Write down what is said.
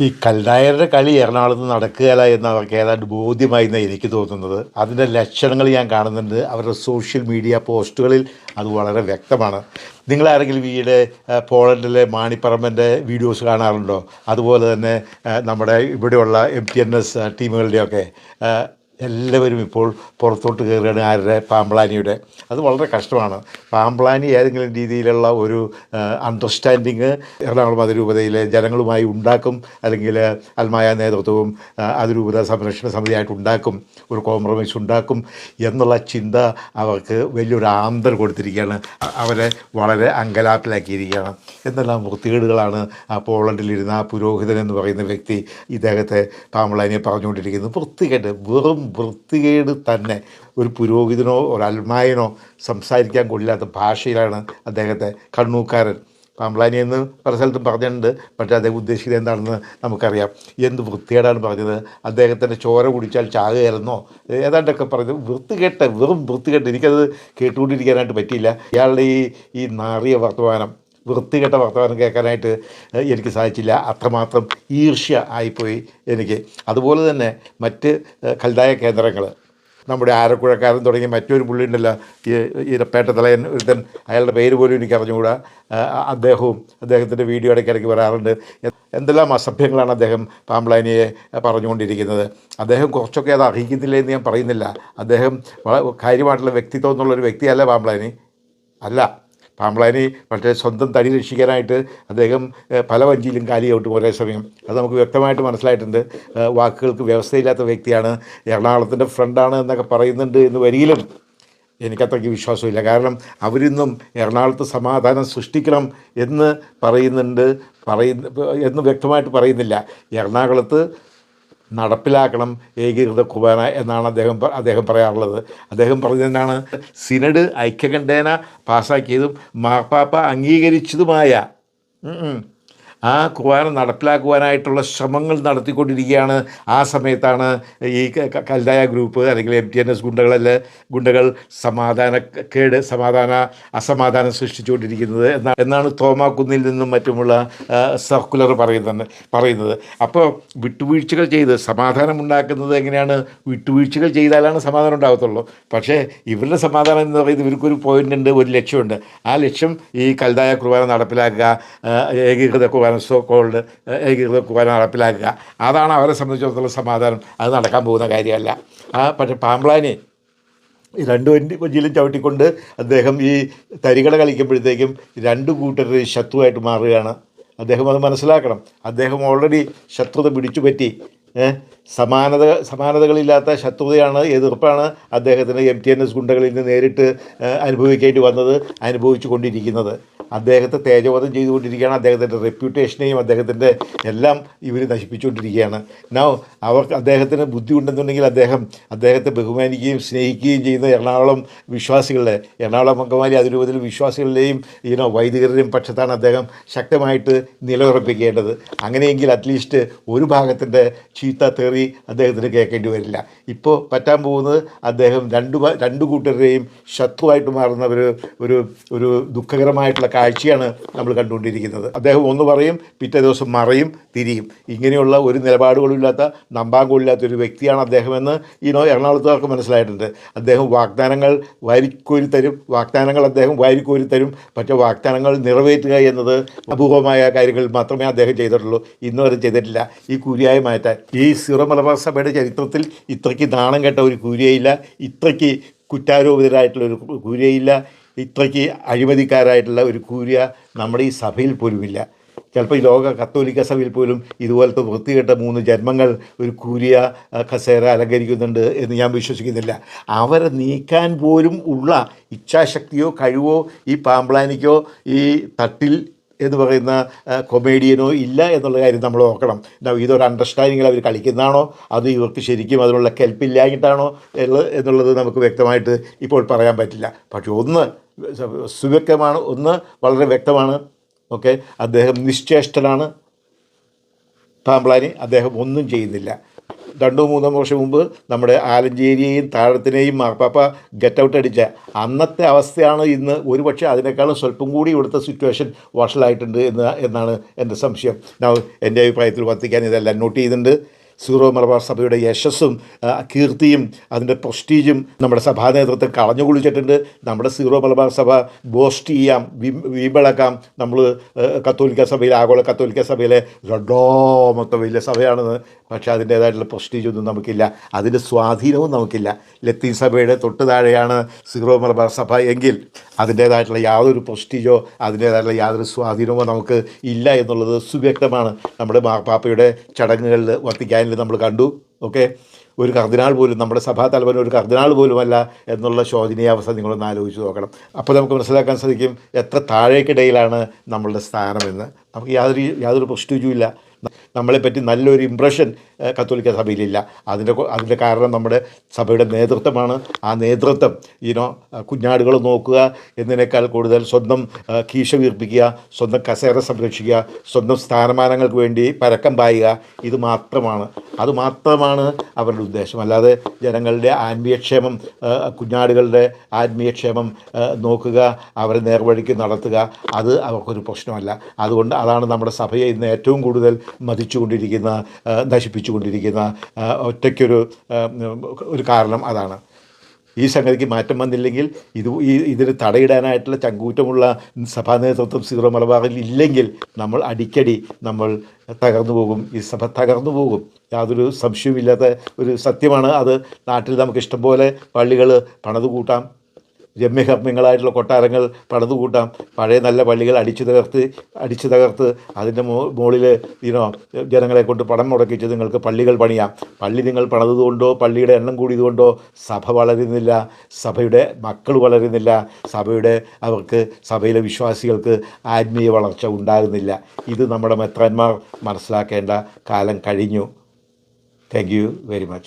ഈ കല്ലായരുടെ കളി എറണാകുളത്ത് നടക്കുകയില്ല എന്ന് അവർക്ക് ഏതാണ്ട് ബോധ്യമായി എന്നാണ് എനിക്ക് തോന്നുന്നത്. അതിന്റെ ലക്ഷണങ്ങൾ ഞാൻ കാണുന്നുണ്ട്. അവരുടെ സോഷ്യൽ മീഡിയ പോസ്റ്റുകളിൽ അത് വളരെ വ്യക്തമാണ്. നിങ്ങളാരെങ്കിലും ഈയിടെ പോളണ്ടിലെ മാണിപ്പറമ്പന്റെ വീഡിയോസ് കാണാറുണ്ടോ? അതുപോലെ തന്നെ നമ്മുടെ ഇവിടെയുള്ള എം ടി എൻ എസ് ടീമുകളുടെയൊക്കെ എല്ലാവരും ഇപ്പോൾ പുറത്തോട്ട് കയറുകയാണ് ആരുടെ? പാമ്പ്ലാനിയുടെ. അത് വളരെ കഷ്ടമാണ്. പാമ്പ്ലാനി ഏതെങ്കിലും രീതിയിലുള്ള ഒരു അണ്ടർസ്റ്റാൻഡിങ് എറണാകുളം അതിരൂപതയിലെ ജനങ്ങളുമായി ഉണ്ടാക്കും അല്ലെങ്കിൽ അൽമായ നേതൃത്വവും അതിരൂപത സംരക്ഷണ സമിതിയായിട്ട് ഉണ്ടാക്കും ഒരു കോംപ്രമൈസ് ഉണ്ടാക്കും എന്നുള്ള ചിന്ത അവർക്ക് വലിയൊരു ആന്തർ കൊടുത്തിരിക്കുകയാണ്. അവരെ വളരെ അങ്കലാപ്പിലാക്കിയിരിക്കുകയാണ്. എന്തെല്ലാം വൃത്തികേടുകളാണ് ആ പോളണ്ടിലിരുന്ന ആ പുരോഹിതൻ എന്ന് പറയുന്ന വ്യക്തി ഇദ്ദേഹത്തെ പാമ്പളാനിയെ പറഞ്ഞുകൊണ്ടിരിക്കുന്നത്. വൃത്തികേട് വെറും വൃത്തികേട് തന്നെ. ഒരു പുരോഹിതനോ ഒരു അൽമായനോ സംസാരിക്കാൻ കൊള്ളില്ലാത്ത ഭാഷയിലാണ് അദ്ദേഹത്തെ കണ്ണൂക്കാരൻ. പാമ്പളാനി എന്ന് പല സ്ഥലത്തും പറഞ്ഞിട്ടുണ്ട്. പക്ഷേ അദ്ദേഹം ഉദ്ദേശിക്കുന്നത് എന്താണെന്ന് നമുക്കറിയാം. എന്ത് വൃത്തികേടാണ് പറഞ്ഞത്? അദ്ദേഹത്തിന്റെ ചോര കുടിച്ചാൽ ചാകുകയായിരുന്നോ ഏതാണ്ടൊക്കെ പറഞ്ഞത് വൃത്തികെട്ട് വെറും വൃത്തികെട്ട്. എനിക്കത് കേട്ടുകൊണ്ടിരിക്കാനായിട്ട് പറ്റിയില്ല. ഇയാളുടെ ഈ ഈ നാറിയ വർത്തമാനം. വൃത്തികെട്ട വർത്തമാനം കേൾക്കാനായിട്ട് എനിക്ക് സാധിച്ചില്ല. അത്രമാത്രം ഈർഷ്യ ആയിപ്പോയി എനിക്ക്. അതുപോലെ തന്നെ മറ്റ് കൽതായ കേന്ദ്രങ്ങൾ നമ്മുടെ ആരക്കുഴക്കാരൻ തുടങ്ങിയ മറ്റൊരു പുള്ളി ഉണ്ടല്ലോ ഈ ഇരപ്പേട്ട തലയൻ ഒരുത്തൻ. അയാളുടെ പേര് പോലും എനിക്ക് അറിഞ്ഞുകൂടാ. അദ്ദേഹവും അദ്ദേഹത്തിന്റെ വീഡിയോ ഇടയ്ക്കിടയ്ക്ക് വരാറുണ്ട്. എന്തെല്ലാം അസഭ്യങ്ങളാണ് അദ്ദേഹം പാമ്പ്ലാനിയെ പറഞ്ഞുകൊണ്ടിരിക്കുന്നത്. അദ്ദേഹം കുറച്ചൊക്കെ അത് അർഹിക്കുന്നില്ല എന്ന് ഞാൻ പറയുന്നില്ല. അദ്ദേഹം കാര്യമായിട്ടുള്ള വ്യക്തിത്വം എന്നുള്ളൊരു വ്യക്തിയല്ല പാമ്പ്ലാനി അല്ല. പാമ്പ്ലാനി പക്ഷേ സ്വന്തം തടി രക്ഷിക്കാനായിട്ട് അദ്ദേഹം പല വഞ്ചിയിലും കാലി ചവിട്ടും ഒരേ സമയം. അത് നമുക്ക് വ്യക്തമായിട്ട് മനസ്സിലായിട്ടുണ്ട്. വാക്കുകൾക്ക് വ്യവസ്ഥയില്ലാത്ത വ്യക്തിയാണ്. എറണാകുളത്തിന്റെ ഫ്രണ്ടാണ് എന്നൊക്കെ പറയുന്നുണ്ട് എന്ന് വരിയിലും എനിക്കത്രയ്ക്ക് വിശ്വാസമില്ല. കാരണം അവരിന്നും എറണാകുളത്ത് സമാധാനം സൃഷ്ടിക്കണം എന്ന് പറയുന്നുണ്ട്. പറയുന്ന എന്ന് വ്യക്തമായിട്ട് പറയുന്നില്ല. എറണാകുളത്ത് നടപ്പിലാക്കണം ഏകീകൃത കുർബാന എന്നാണ് അദ്ദേഹം അദ്ദേഹം പറയാറുള്ളത് അദ്ദേഹം പറഞ്ഞതെന്നാണ് സിനഡ് ഐക്യകണ്ഠേന പാസ്സാക്കിയതും മാർപ്പാപ്പ അംഗീകരിച്ചതുമായ. ആ കുർബാന നടപ്പിലാക്കുവാനായിട്ടുള്ള ശ്രമങ്ങൾ നടത്തിക്കൊണ്ടിരിക്കുകയാണ്. ആ സമയത്താണ് ഈ ക- ക- കൽതായ ഗ്രൂപ്പ് അല്ലെങ്കിൽ എം ടി എൻ എസ് ഗുണ്ടകളല്ല ഗുണ്ടകൾ സമാധാന കേട് സമാധാന അസമാധാനം സൃഷ്ടിച്ചുകൊണ്ടിരിക്കുന്നത് എന്നാണ് എന്നാണ് തോമാക്കുന്നിൽ നിന്നും മറ്റുമുള്ള സർക്കുലർ പറയുന്നത് പറയുന്നത്. അപ്പോൾ വിട്ടുവീഴ്ചകൾ ചെയ്ത് സമാധാനം ഉണ്ടാക്കുന്നത് എങ്ങനെയാണ്? വിട്ടുവീഴ്ചകൾ ചെയ്താലാണ് സമാധാനം ഉണ്ടാകത്തുള്ളൂ. പക്ഷേ ഇവരുടെ സമാധാനം എന്ന് പറയുന്നത് ഇവർക്കൊരു പോയിന്റ് ഉണ്ട് ഒരു ലക്ഷ്യമുണ്ട്. ആ ലക്ഷ്യം ഈ കൽതായ കുർബാന നടപ്പിലാക്കുക ഏകീകൃത കുർബാന സോ കോൾഡ് കുർബാന നടപ്പിലാക്കുക. അതാണ് അവരെ സംബന്ധിച്ചിടത്തോളം സമാധാനം. അത് നടക്കാൻ പോകുന്ന കാര്യമല്ല. ആ പക്ഷേ പാമ്പ്ലാനി രണ്ട് വണ്ടി വഞ്ചിയിലും ചവിട്ടിക്കൊണ്ട് അദ്ദേഹം ഈ തരികട കളിക്കുമ്പോഴത്തേക്കും രണ്ട് കൂട്ടർ ശത്രുവായിട്ട് മാറുകയാണ്. അദ്ദേഹം അത് മനസ്സിലാക്കണം. അദ്ദേഹം ഓൾറെഡി ശത്രുത പിടിച്ചു പറ്റി? സമാനത സമാനതകളില്ലാത്ത ശത്രുതയാണ് എതിർപ്പാണ് അദ്ദേഹത്തിന് എം ടി എൻ എസ് ഗുണ്ടകളിൽ നിന്ന് നേരിട്ട് അനുഭവിക്കേണ്ടി വന്നത് അനുഭവിച്ചു കൊണ്ടിരിക്കുന്നത്. അദ്ദേഹത്തെ തേജോവധം ചെയ്തുകൊണ്ടിരിക്കുകയാണ് അദ്ദേഹത്തിന്റെ റെപ്യൂട്ടേഷനെയും അദ്ദേഹത്തിന്റെ എല്ലാം ഇവർ നശിപ്പിച്ചുകൊണ്ടിരിക്കുകയാണ്. നൗ അവർക്ക് അദ്ദേഹത്തിന് ബുദ്ധി ഉണ്ടെന്നുണ്ടെങ്കിൽ അദ്ദേഹം അദ്ദേഹത്തെ ബഹുമാനിക്കുകയും സ്നേഹിക്കുകയും ചെയ്യുന്ന എറണാകുളം വിശ്വാസികളുടെ എറണാകുളം അങ്കമാലി അതിരൂപത്തിൽ വിശ്വാസികളുടെയും ഈനോ വൈദികരുടെയും പക്ഷത്താണ് അദ്ദേഹം ശക്തമായിട്ട് നിലയുറപ്പിക്കേണ്ടത്. അങ്ങനെയെങ്കിൽ അറ്റ്ലീസ്റ്റ് ഒരു ഭാഗത്തിന്റെ ചീത്ത തെറി അദ്ദേഹത്തിന് കേൾക്കേണ്ടി വരില്ല. ഇപ്പോൾ പറ്റാൻ പോകുന്നത് അദ്ദേഹം രണ്ടു രണ്ട് കൂട്ടരുടെയും ശത്രുവായിട്ട് മാറുന്ന ഒരു ഒരു ഒരു ദുഃഖകരമായിട്ടുള്ള കാഴ്ചയാണ് നമ്മൾ കണ്ടുകൊണ്ടിരിക്കുന്നത്. അദ്ദേഹം ഒന്ന് പറയും പിറ്റേ ദിവസം മറയും തിരിയും. ഇങ്ങനെയുള്ള ഒരു നിലപാടുകളും ഇല്ലാത്ത നമ്പാൻ ഒരു വ്യക്തിയാണ് അദ്ദേഹമെന്ന് ഈ എറണാകുളത്തുകാർക്ക് മനസ്സിലായിട്ടുണ്ട്. അദ്ദേഹം വാഗ്ദാനങ്ങൾ വാരിക്കോരി തരും വാഗ്ദാനങ്ങൾ അദ്ദേഹം വാരിക്കോരി തരും പക്ഷേ വാഗ്ദാനങ്ങൾ നിറവേറ്റുക എന്നത് അപൂർവമായ കാര്യങ്ങൾ മാത്രമേ അദ്ദേഹം ചെയ്തിട്ടുള്ളൂ. ഇന്നുവരെ ചെയ്തിട്ടില്ല. ഈ കൂരിയായി മാറ്റാൻ ഈ സിറോ മലബാർ സഭയുടെ ചരിത്രത്തിൽ ഇത്രയ്ക്ക് നാണം കെട്ട ഒരു കൂരിയയില്ല ഇത്രയ്ക്ക് കുറ്റാരോപിതരായിട്ടുള്ള ഒരു കൂരിയയില്ല ഇത്രയ്ക്ക് അഴിമതിക്കാരായിട്ടുള്ള ഒരു കൂരിയ നമ്മുടെ ഈ സഭയിൽ പോലുമില്ല. ചിലപ്പോൾ ഈ ലോക കത്തോലിക്ക സഭയിൽ പോലും ഇതുപോലത്തെ വൃത്തികെട്ട മൂന്ന് ജന്മങ്ങൾ ഒരു കൂരിയ കസേര അലങ്കരിക്കുന്നുണ്ട് എന്ന് ഞാൻ വിശ്വസിക്കുന്നില്ല. അവരെ നീക്കാൻ പോലും ഉള്ള ഇച്ഛാശക്തിയോ കഴിവോ ഈ പാമ്പ്ലാനിക്കോ ഈ തട്ടിൽ എന്ന് പറയുന്ന കൊമേഡിയനോ ഇല്ല എന്നുള്ള കാര്യം നമ്മൾ ഓർക്കണം. ഇതൊരു അണ്ടർസ്റ്റാൻഡിങ്ങിൽ അവർ കളിക്കുന്നതാണോ? അത് ഇവർക്ക് ശരിക്കും അതിനുള്ള കെൽപ്പില്ലായിട്ടാണോ എന്നുള്ളത് നമുക്ക് വ്യക്തമായിട്ട് ഇപ്പോൾ പറയാൻ പറ്റില്ല. പക്ഷേ ഒന്ന് സുവ്യക്തമാണ് ഒന്ന് വളരെ വ്യക്തമാണ്. ഓക്കെ അദ്ദേഹം നിശ്ചേഷ്ടനാണ്. പാമ്പ്ലാനി അദ്ദേഹം ഒന്നും ചെയ്യുന്നില്ല. രണ്ടോ മൂന്നോ വർഷം മുമ്പ് നമ്മുടെ ആലഞ്ചേരിയെയും താഴത്തിനെയും മാർപ്പാപ്പ ഗെറ്റ് ഔട്ട് അടിച്ച അന്നത്തെ അവസ്ഥയാണ് ഇന്ന് ഒരുപക്ഷെ അതിനേക്കാളും സ്വല്പം കൂടി ഇവിടുത്തെ സിറ്റുവേഷൻ വഷളായിട്ടുണ്ട് എന്ന് എന്നാണ് എന്റെ സംശയം. എന്റെ അഭിപ്രായത്തിൽ വത്തിക്കാൻ ഇതെല്ലാം നോട്ട് ചെയ്യുന്നുണ്ട് സീറോ മലബാർ സഭയുടെ യശസ്സും കീർത്തിയും അതിന്റെ പ്രസ്റ്റീജും നമ്മുടെ സഭാ നേതൃത്വം കളഞ്ഞു കുളിച്ചിട്ടുണ്ട് നമ്മുടെ സീറോ മലബാർ സഭ ബോസ്റ്റ് ചെയ്യാം വീമ്പിളക്കാം. നമ്മൾ കത്തോലിക്ക സഭയിൽ ആഗോള കത്തോലിക്ക സഭയിലെ രണ്ടാമത്തെ വലിയ സഭയാണെന്ന്. പക്ഷേ അതിന്റേതായിട്ടുള്ള പ്രസ്റ്റീജൊന്നും നമുക്കില്ല. അതിന്റെ സ്വാധീനവും നമുക്കില്ല. ലത്തീൻ സഭയുടെ തൊട്ട് താഴെയാണ് സീറോ മലബാർ സഭ എങ്കിൽ അതിന്റേതായിട്ടുള്ള യാതൊരു പ്രസ്റ്റീജോ അതിന്റേതായിട്ടുള്ള യാതൊരു സ്വാധീനമോ നമുക്ക് ഇല്ല എന്നുള്ളത് സുവ്യക്തമാണ്. നമ്മുടെ മാർപ്പാപ്പയുടെ ചടങ്ങുകളിൽ വത്തിക്കാനിൽ നമ്മൾ കണ്ടു ഓക്കെ? ഒരു കർദിനാൾ പോലും നമ്മുടെ സഭാ തലവൻ ഒരു കർദിനാൾ പോലുമല്ല എന്നുള്ള ശോചനീയാവസ്ഥ നിങ്ങളൊന്ന് ആലോചിച്ച് നോക്കണം. അപ്പോൾ നമുക്ക് മനസ്സിലാക്കാൻ സാധിക്കും എത്ര താഴേക്കിടയിലാണ് നമ്മളുടെ സ്ഥാനമെന്ന്. നമുക്ക് യാതൊരു യാതൊരു പ്രശ്നവുമില്ല. നമ്മളെപ്പറ്റി നല്ലൊരു ഇമ്പ്രഷൻ കത്തോലിക്ക സഭയിലില്ല. അതിന്റെ അതിന്റെ കാരണം നമ്മുടെ സഭയുടെ നേതൃത്വമാണ്. ആ നേതൃത്വം ഈനോ കുഞ്ഞാടുകൾ നോക്കുക എന്നതിനേക്കാൾ കൂടുതൽ സ്വന്തം കീശ വീർപ്പിക്കുക സ്വന്തം കസേര സംരക്ഷിക്കുക സ്വന്തം സ്ഥാനമാനങ്ങൾക്ക് വേണ്ടി പരക്കം പായുക ഇത് മാത്രമാണ്. അത് മാത്രമാണ് അവരുടെ ഉദ്ദേശം. അല്ലാതെ ജനങ്ങളുടെ ആത്മീയക്ഷേമം കുഞ്ഞാടുകളുടെ ആത്മീയക്ഷേമം നോക്കുക അവരെ നേർവഴിക്ക് നടത്തുക അത് അവർക്കൊരു പ്രശ്നമല്ല. അതുകൊണ്ട് അതാണ് നമ്മുടെ സഭയെ ഇന്ന് ഏറ്റവും കൂടുതൽ മതിച്ചുകൊണ്ടിരിക്കുന്ന നശിപ്പിച്ചുകൊണ്ടിരിക്കുന്ന ഒറ്റയ്ക്കൊരു ഒരു കാരണം അതാണ്. ഈ സംഗതിക്ക് മാറ്റം വന്നില്ലെങ്കിൽ ഇത് ഈ ഇതിന് തടയിടാനായിട്ടുള്ള ചങ്കൂറ്റമുള്ള സഭാ നേതൃത്വം സീറോ മലബാറിൽ ഇല്ലെങ്കിൽ നമ്മൾ അടിക്കടി നമ്മൾ തകർന്നു പോകും. ഈ സഭ തകർന്നു പോകും. യാതൊരു സംശയവുമില്ലാത്ത ഒരു സത്യമാണ് അത്. നാട്ടിൽ നമുക്ക് ഇഷ്ടംപോലെ പള്ളികൾ പണത് കൂട്ടാം. രമ്യകർമ്മ്യങ്ങളായിട്ടുള്ള കൊട്ടാരങ്ങൾ പണിത് കൂട്ടാം പഴയ നല്ല പള്ളികൾ അടിച്ചു തകർത്ത് അടിച്ചു തകർത്ത് അതിന്റെ മോ മുകളിൽ ഇനോ ജനങ്ങളെ കൊണ്ട് പണം മുടക്കിച്ച് നിങ്ങൾക്ക് പള്ളികൾ പണിയാം. പള്ളി നിങ്ങൾ പണിതുകൊണ്ടോ പള്ളിയുടെ എണ്ണം കൂടിയതുകൊണ്ടോ സഭ വളരുന്നില്ല. സഭയുടെ മക്കൾ വളരുന്നില്ല. സഭയുടെ അവർക്ക് സഭയിലെ വിശ്വാസികൾക്ക് ആത്മീയ വളർച്ച ഉണ്ടാകുന്നില്ല. ഇത് നമ്മുടെ മെത്രാന്മാർ മനസ്സിലാക്കേണ്ട കാലം കഴിഞ്ഞു. Thank you very much